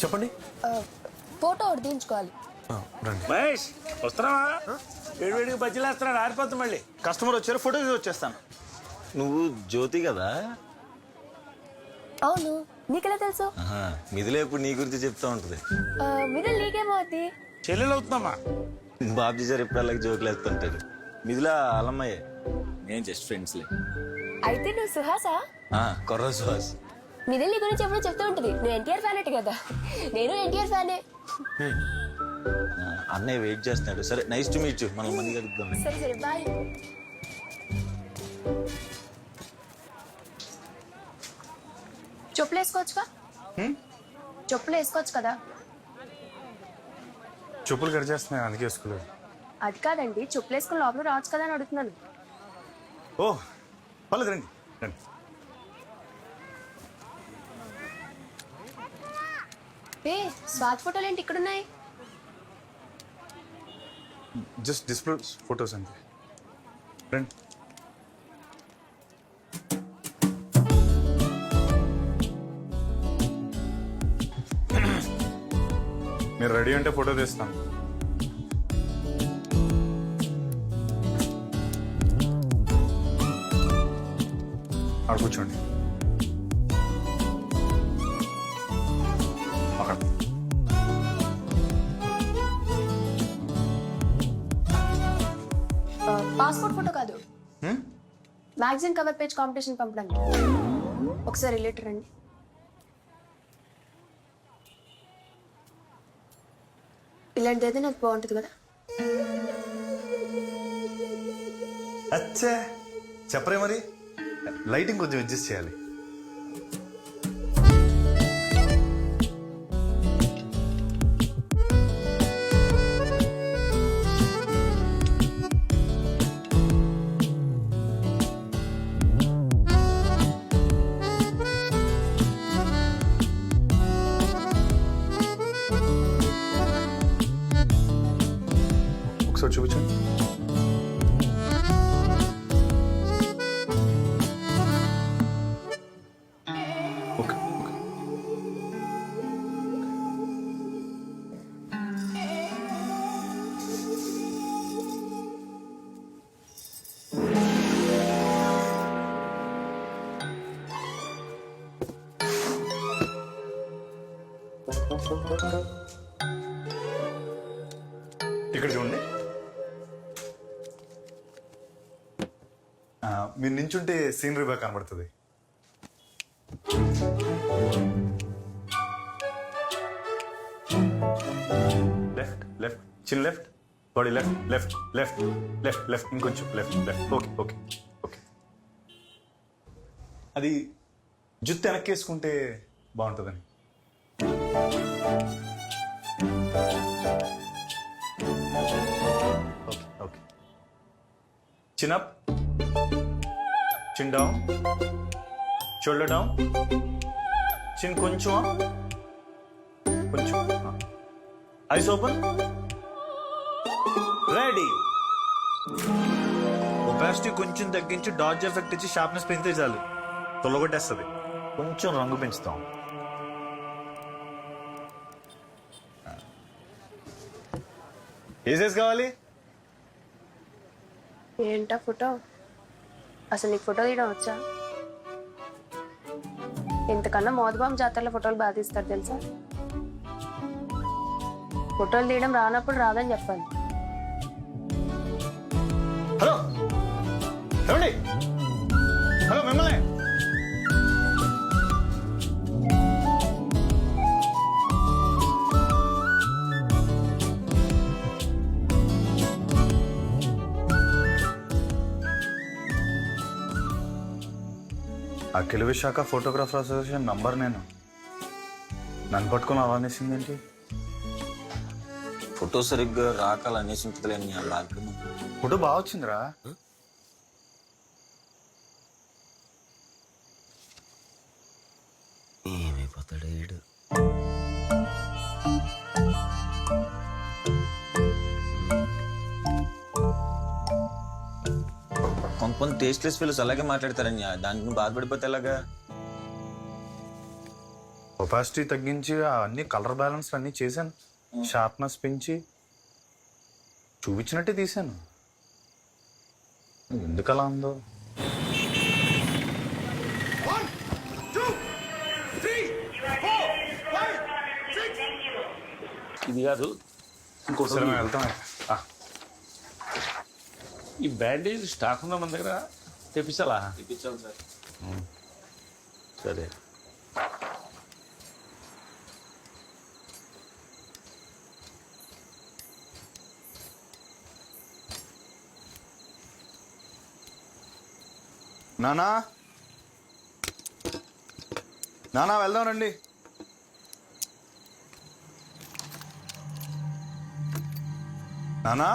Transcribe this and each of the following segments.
చెప్పండి. ఫోటో ఒకటి తీయించుకోవాలి. మహేష్ వస్తున్నావా? వేడివేడికి బజ్జీలు వేస్తున్నాడు ఆరిపోతుంది మళ్ళీ. కస్టమర్ వచ్చారు ఫోటో తీసి వచ్చేస్తాను. నువ్వు జ్యోతి కదా? అవును నీకెలా తెలుసు? మిథిల ఎప్పుడు నీ గురించి చెప్తా ఉంటది. ఆ, మిడిల్ నీకేమో అవుతుంది చెల్లెలు అవుతుందమ్మా బాబ్జీ సార్ ఎప్పుడు అలాగే జోకులు వేస్తుంటాడు మిథిల అలమ్మయ్యే నేను జస్ట్ ఫ్రెండ్స్లే అయితే నువ్వు సుహాసా? కొర్ర సుహాస్. మిడిల్ నీ గురించి ఎప్పుడూ చెప్తూ ఉంటుంది. నువ్వు ఎన్టీఆర్ ఫ్యాన్ అట్టు కదా. నేను ఎన్టీఆర్ ఫ్యానే అన్నయ్య వెయిట్ చేస్తున్నాడు. సరే నైస్ టు మీట్ యూ మనం మంది కలుద్దాం. సరే సరే బాయ్ చెప్పులు వేసుకోవచ్చుగా? చెప్పులు వేసుకోవచ్చు కదా. చెప్పులు కరిచేస్తున్నాయి అందుకే వేసుకోలేదు. అది కాదండి చెప్పులు వేసుకుని లోపల రావచ్చు కదా అని అడుగుతున్నాను. ఓ పర్లేదు రండి. ఏ స్వాత్ ఫోటోలు ఏంటి ఇక్కడ ఉన్నాయి జస్ట్ డిస్ప్లే ఫొటోస్ అంతే. ఫ్రెండ్ మీరు రెడీ అంటే ఫోటో తీస్తాను అక్కడ కూర్చోండి. మ్యాగజైన్ కవర్ పేజ్ కాంపిటీషన్ పంపడానికి. ఒకసారి రిలేటర్ రండి. ఇలాంటిది అయితే నాకు బాగుంటుంది కదా. అచ్చా చెప్పరే మరి. లైటింగ్ కొంచెం అడ్జస్ట్ చేయాలి. ఇక్కడ చూడండి. ఆ, మీరు నించుంటే సీనరీ బాగా కనబడుతుంది. Left left chin left body left left left left left ఇంకొంచెం left left okay okay okay. అది జుత్తు వెనక్కేసుకుంటే బాగుంటుందని. Okay okay. Chin up chin down shoulder down chin కొంచెం కొంచెం ఐస్ ఓపెన్. రెడీ. ఒపాసిటీ కొంచెం తగ్గించి డాజ్ ఎఫెక్ట్ ఇచ్చి షార్ప్నెస్ పెంచితే చాలు. తొలగొట్టేస్తుంది. కొంచెం రంగు పెంచుతాం. ఏ సైజ్ కావాలి? ఏంటా ఫోటో? అసలు నీకు ఫోటో తీయడం వచ్చా? ఇంతకన్నా మోదబాం జాతరలో ఫోటోలు బాగా తీస్తారు తెలుసా? ఫోటోలు తీయడం రానప్పుడు రాదని చెప్పాలి. హలో ఏమండి? Akhila Visakha photographer association number నేను? నన్ను పట్టుకొని అవానేసింది ఏంటి? ఫోటో సరిగ్గా రాకాల అనేసి ఫోటో బాగా వచ్చిందిరా. ఏమైపోతాడు వీడు కొంతమంది టేస్ట్లెస్ ఫీల్స్ అలాగే మాట్లాడతారని దానికి నువ్వు బాధపడిపోతే ఎలాగా? ఒపాసిటీ తగ్గించి అన్ని కలర్ బ్యాలెన్స్ అన్నీ చేశాను. షార్ప్నెస్ పెంచి చూపించినట్టే తీశాను. ఎందుకు అలా ఉందో ఇది కాదు ఇంకోటి సరే ఉంది. మేము వెళ్తాం. ఆ, ఈ బ్యాండేజ్ స్టాక్ ఉందా మన దగ్గర? తెప్పించాలా? సార్. సరే. నానా? నానా వెళ్దాం రండి. నానా?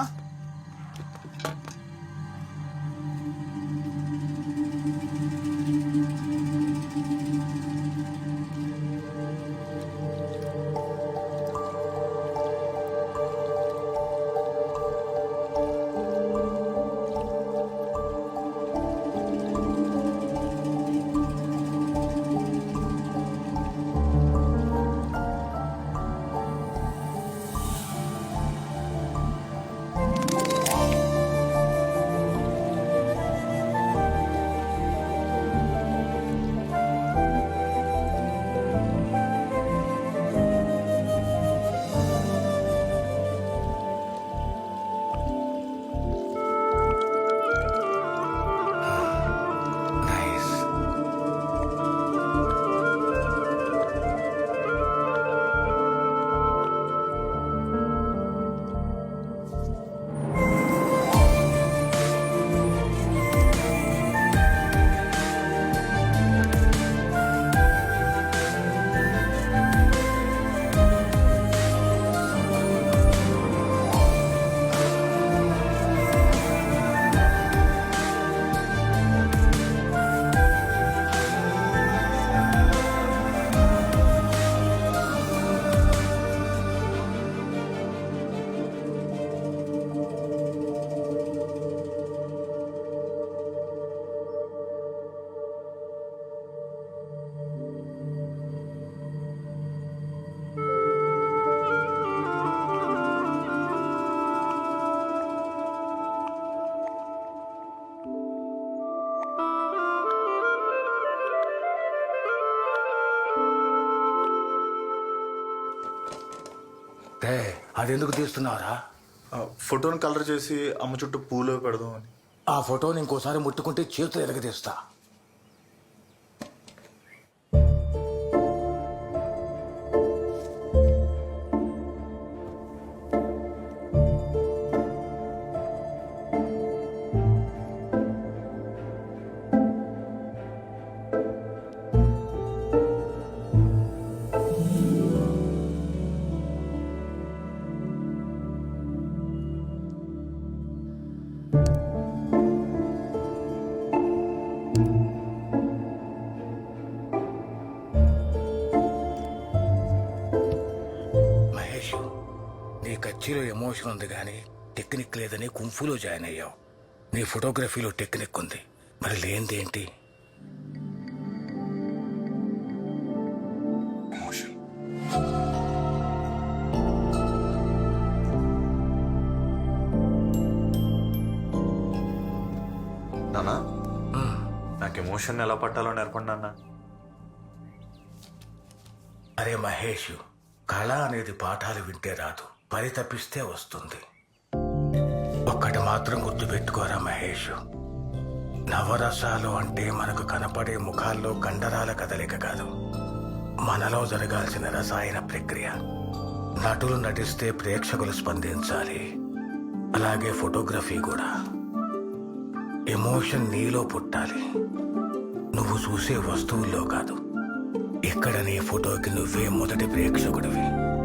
ఏ అదెందుకు తీస్తున్నావురా? ఆ, ఫోటోని కలర్ చేసి అమ్మ చుట్టూ పూలు పెడదాం అని ఆ ఫోటోని ఇంకోసారి ముట్టుకుంటే చేతులు ఎరగదీస్తా. నీ కచ్చిలో ఎమోషన్ ఉంది కానీ టెక్నిక్ లేదని కుంఫులో జాయిన్ అయ్యావు. నీ ఫోటోగ్రఫీలో టెక్నిక్ ఉంది. మరి లేనిదేంటి నానా? నాకు ఎమోషన్ ఎలా పట్టాలో నేర్పండి నాన్న? అరే మహేష్ కళ అనేది పాఠాలు వింటే రాదు. పరితపిస్తే వస్తుంది. ఒక్కటి మాత్రం గుర్తుపెట్టుకోరా మహేష్. నవరసాలు అంటే మనకు కనపడే ముఖాల్లో కండరాల కదలిక కాదు. మనలో జరగాల్సిన రసాయన ప్రక్రియ. నటులు నటిస్తే ప్రేక్షకులు స్పందించాలి. అలాగే ఫోటోగ్రఫీ కూడా. ఎమోషన్ నీలో పుట్టాలి. నువ్వు చూసే వస్తువుల్లో కాదు. ఇక్కడ నీ ఫోటోకి నువ్వే మొదటి ప్రేక్షకుడివి.